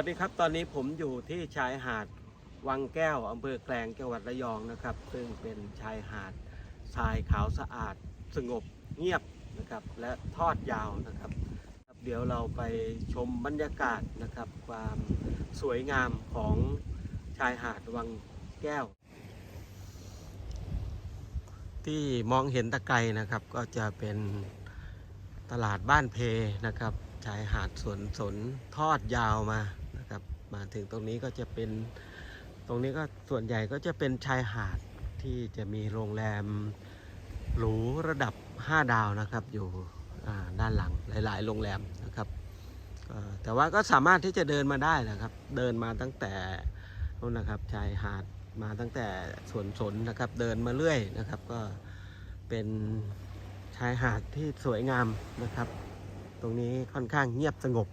ัสดีครับ ตอนนี้ผมอยู่ที่ชายหาดวังแก้วอำเภอแกลงจังหวัดระยองนะครับ ซึ่งเป็นชายหาดทรายขาวสะอาด สงบเงียบนะครับ และทอดยาวนะครับ เดี๋ยวเราไปชมบรรยากาศนะครับ ความสวยงามของชายหาดวังแก้ว ที่มองเห็นตะไกรนะครับ ก็จะเป็นตลาดบ้านเพนะครับชายหาดสวนสนทอดยาวมา มาถึงตรงนี้ก็จะเป็นตรงนี้ก็ส่วนใหญ่ก็จะเป็นชายหาดที่จะมีโรงแรมหรูระดับ 5 ดาวนะครับ อยู่ด้านหลังหลาย ๆ โรงแรมนะครับแต่ว่าก็สามารถที่จะเดินมาได้นะครับ เดินมาตั้งแต่นู่นนะครับชายหาดมาตั้งแต่สวนสนนะครับ เดินมาเรื่อยนะครับ ก็เป็นชายหาดที่สวยงามนะครับ ตรงนี้ค่อนข้างเงียบสงบ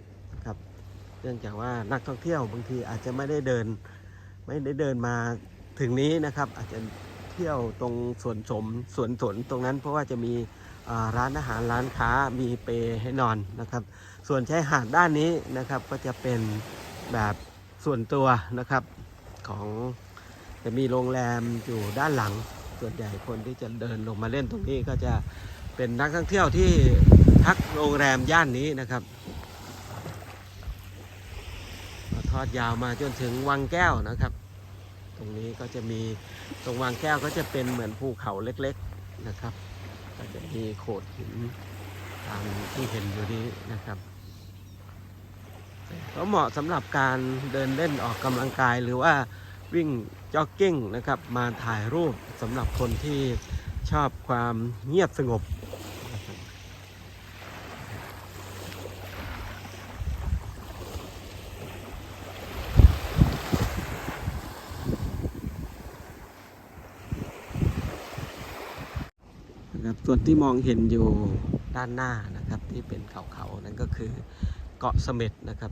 เนื่องจากว่านักท่องเที่ยวบางทีอาจจะไม่ได้เดิน ไม่ได้เดินมาถึงนี้นะครับ อาจจะเที่ยวตรงสวนสมสวนสนตรงนั้น เพราะว่าจะมีร้านอาหารร้านค้ามีเปรให้นอนนะครับ ส่วนชายหาดด้านนี้นะครับก็จะเป็นแบบส่วนตัวนะครับของจะมีโรงแรมอยู่ด้านหลัง ส่วนใหญ่คนที่จะเดินลงมาเล่นตรงนี้ก็จะเป็นนักท่องเที่ยวที่พักโรงแรมย่านนี้นะครับก็ท อดยาวมาจนถึงวังแก้วนะครับ ตรงนี้ก็จะมีตรงวังแก้วก็จะเป็นเหมือนภูเขาเล็กๆนะครับ ก็จะมีโขดหินตามที่เห็นอยู่นี้นะครับก็เหมาะสำหรับการเดินเล่นออกกำลังกายหรือว่าวิ่งจ็อกกิ้งนะครับ มาถ่ายรูปสำหรับคนที่ชอบความเงียบสงบนะครับ นะครับ ส่วนที่มองเห็นอยู่ด้านหน้านะครับ ที่เป็นเขาๆนั่นก็คือเกาะเสม็ดนะครับ